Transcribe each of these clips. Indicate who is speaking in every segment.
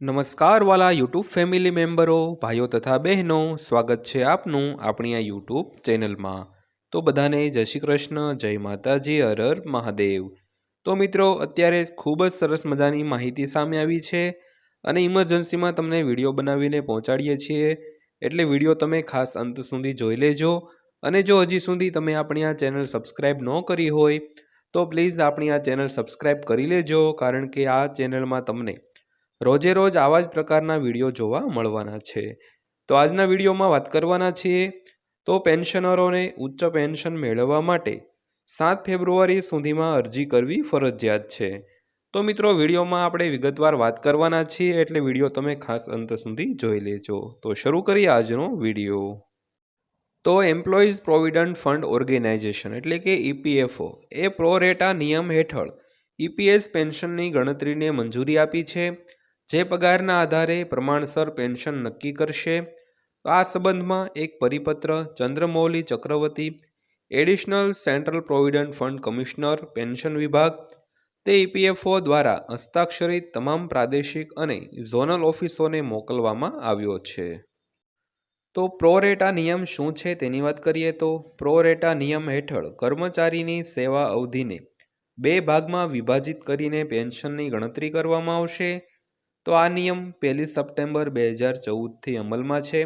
Speaker 1: નમસ્કાર વાલા YouTube family મેમ્બરો, ભાઈઓ તથા બહેનો, સ્વાગત છે આપનું આપણી આ યુટ્યુબ ચેનલમાં. તો બધાને જય શ્રી કૃષ્ણ, જય માતાજી, હર હર મહાદેવ. તો મિત્રો, અત્યારે ખૂબ જ સરસ મજાની માહિતી સામે આવી છે અને ઇમરજન્સીમાં તમને વીડિયો બનાવીને પહોંચાડીએ છીએ. એટલે વીડિયો તમે ખાસ અંત સુધી જોઈ લેજો અને જો હજી સુધી તમે આપણી આ ચેનલ સબસ્ક્રાઈબ ન કરી હોય, તો પ્લીઝ આપણી આ ચેનલ સબસ્ક્રાઈબ કરી લેજો, કારણ કે આ ચેનલમાં તમને રોજે રોજ આવા જ પ્રકારના વીડિયો જોવા મળવાના છે. તો આજના વિડીયોમાં વાત કરવાના છીએ, તો પેન્શનરોને ઉચ્ચ પેન્શન મેળવવા માટે સાત ફેબ્રુઆરી સુધીમાં અરજી કરવી ફરજિયાત છે. તો મિત્રો, વિડીયોમાં આપણે વિગતવાર વાત કરવાના છીએ, એટલે વીડિયો તમે ખાસ અંત સુધી જોઈ લેજો. તો શરૂ કરીએ આજનો વીડિયો. તો એમ્પ્લોઈઝ પ્રોવિડન્ટ ફંડ ઓર્ગેનાઇઝેશન એટલે કે ઈપીએફઓ એ પ્રોરેટા નિયમ હેઠળ ઈપીએસ પેન્શનની ગણતરીને મંજૂરી આપી છે. જે પગારના આધારે પ્રમાણસર પેન્શન નક્કી કરશે. આ સંબંધમાં એક પરિપત્ર Chandramouli Chakravarti, additional central provident fund commissioner, pension વિભાગ, તે ઈપીએફઓ દ્વારા હસ્તાક્ષરિત તમામ પ્રાદેશિક અને ઝોનલ ઓફિસોને મોકલવામાં આવ્યો છે. તો પ્રોરેટા નિયમ શું છે તેની વાત કરીએ તો પ્રોરેટા નિયમ હેઠળ કર્મચારીની સેવા અવધિને બે ભાગમાં વિભાજિત કરીને પેન્શનની ગણતરી કરવામાં આવશે. તો આ નિયમ પહેલી સપ્ટેમ્બર બે હજાર ચૌદથી અમલમાં છે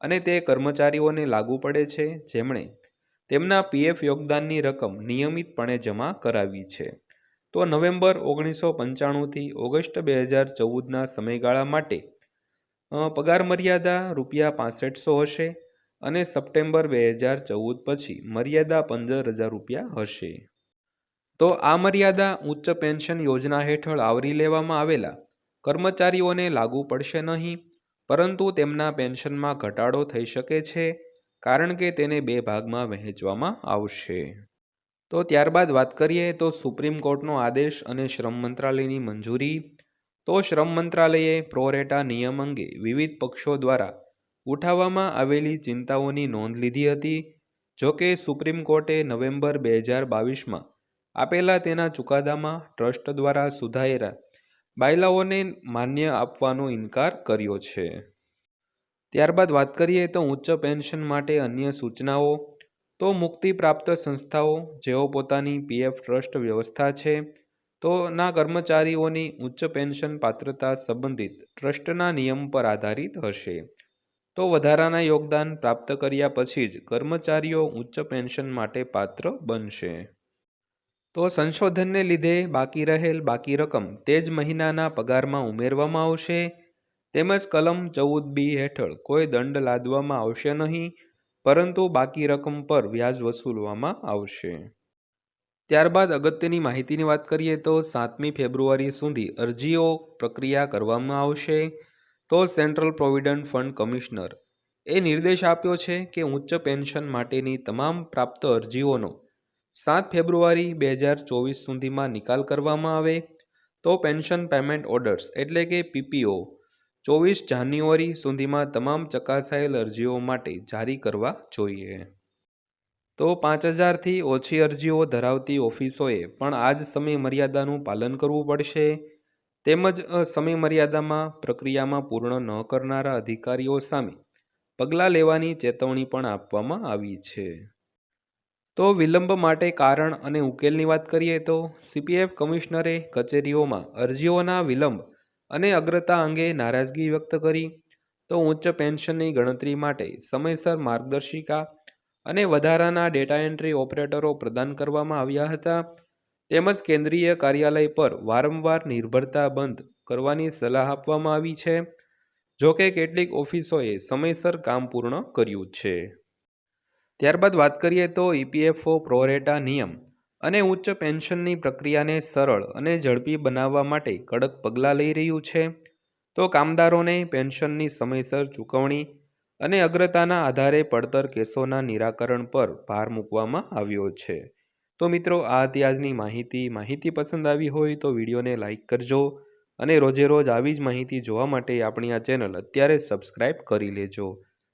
Speaker 1: અને તે કર્મચારીઓને લાગુ પડે છે. જેમણે તેમના પીએફ યોગદાનની રકમ નિયમિતપણે જમા કરાવી છે. તો નવેમ્બર ઓગણીસો પંચાણુંથી ઓગસ્ટ બે હજાર ચૌદના સમયગાળા માટે પગાર મર્યાદા રૂપિયા પાસઠસો હશે અને સપ્ટેમ્બર બે હજાર ચૌદ પછી મર્યાદા પંદર હજાર રૂપિયા હશે. તો આ મર્યાદા ઉચ્ચ પેન્શન યોજના હેઠળ આવરી લેવામાં આવેલા કર્મચારીઓને લાગુ પડશે નહીં, પરંતુ તેમના પેન્શનમાં ઘટાડો થઈ શકે છે, કારણ કે તેને બે ભાગમાં વહેંચવામાં આવશે. તો ત્યારબાદ વાત કરીએ તો સુપ્રીમ કોર્ટનો આદેશ અને શ્રમ મંત્રાલયની મંજૂરી. તો શ્રમ મંત્રાલયે પ્રોરેટા નિયમ અંગે વિવિધ પક્ષો દ્વારા ઉઠાવવામાં આવેલી ચિંતાઓની નોંધ લીધી હતી જોકે સુપ્રીમ કોર્ટે નવેમ્બર બે હજાર બાવીસમાં આપેલા તેના ચુકાદામાં ટ્રસ્ટ દ્વારા સુધારેલા બાયલાઓને માન્ય આપવાનો ઇનકાર કર્યો છે. ત્યારબાદ વાત કરીએ તો ઉચ્ચ પેન્શન માટે અન્ય સૂચનાઓ. તો મુક્તિ પ્રાપ્ત સંસ્થાઓ, જેઓ પોતાની પીએફ ટ્રસ્ટ વ્યવસ્થા છે, તો ના કર્મચારીઓની ઉચ્ચ પેન્શન પાત્રતા સંબંધિત ટ્રસ્ટના નિયમ પર આધારિત હશે. તો વધારાના યોગદાન પ્રાપ્ત કર્યા પછી જ કર્મચારીઓ ઉચ્ચ પેન્શન માટે પાત્ર બનશે. તો સંશોધનને લીધે બાકી રહેલ બાકી રકમ તે જ મહિનાના પગારમાં ઉમેરવામાં આવશે. તેમજ કલમ ચૌદ બી હેઠળ કોઈ દંડ લાદવામાં આવશે નહીં, પરંતુ બાકી રકમ પર વ્યાજ વસૂલવામાં આવશે. ત્યારબાદ અગત્યની માહિતીની વાત કરીએ તો સાતમી ફેબ્રુઆરી સુધી અરજીઓ પ્રક્રિયા કરવામાં આવશે. તો સેન્ટ્રલ પ્રોવિડન્ટ ફંડ કમિશનર એ નિર્દેશ આપ્યો છે કે ઉચ્ચ પેન્શન માટેની તમામ પ્રાપ્ત અરજીઓનો સાત ફેબ્રુઆરી બે હજાર ચોવીસ સુધીમાં નિકાલ કરવામાં આવે તો પેન્શન પેમેન્ટ ઓર્ડર્સ એટલે કે પીપીઓ ચોવીસ જાન્યુઆરી સુધીમાં તમામ ચકાસાયેલ અરજીઓ માટે જારી કરવા જોઈએ. તો પાંચ હજારથી ઓછી અરજીઓ ધરાવતી ઓફિસોએ પણ આ જ સમય પાલન કરવું પડશે. તેમજ સમય મર્યાદામાં પ્રક્રિયામાં પૂર્ણ ન કરનારા અધિકારીઓ સામે પગલાં લેવાની ચેતવણી પણ આપવામાં આવી છે. તો વિલંબ માટે કારણ અને ઉકેલની વાત કરીએ તો સીપીએફ કમિશનરે કચેરીઓમાં અરજીઓના વિલંબ અને અગ્રતા અંગે નારાજગી વ્યક્ત કરી. તો ઉચ્ચ પેન્શનની ગણતરી માટે સમયસર માર્ગદર્શિકા અને વધારાના ડેટા એન્ટ્રી ઓપરેટરો પ્રદાન કરવામાં આવ્યા હતા. તેમજ કેન્દ્રીય કાર્યાલય પર વારંવાર નિર્ભરતા બંધ કરવાની સલાહ આપવામાં આવી છે, જોકે કેટલીક ઓફિસોએ સમયસર કામ પૂર્ણ કર્યું છે. ત્યારબાદ વાત કરીએ તો ઈપીએફઓ પ્રોરેટા નિયમ અને ઉચ્ચ પેન્શનની પ્રક્રિયાને સરળ અને ઝડપી બનાવવા માટે કડક પગલાં લઈ રહ્યું છે. તો કામદારોને પેન્શનની સમયસર ચૂકવણી અને અગ્રતાના આધારે પડતર કેસોના નિરાકરણ પર ભાર મૂકવામાં આવ્યો છે. તો મિત્રો, આ હતી આજની માહિતી. માહિતી પસંદ આવી હોય તો વિડીયોને લાઇક કરજો અને રોજે રોજ આવી જ માહિતી જોવા માટે આપણી આ ચેનલ અત્યારે સબસ્ક્રાઇબ કરી લેજો.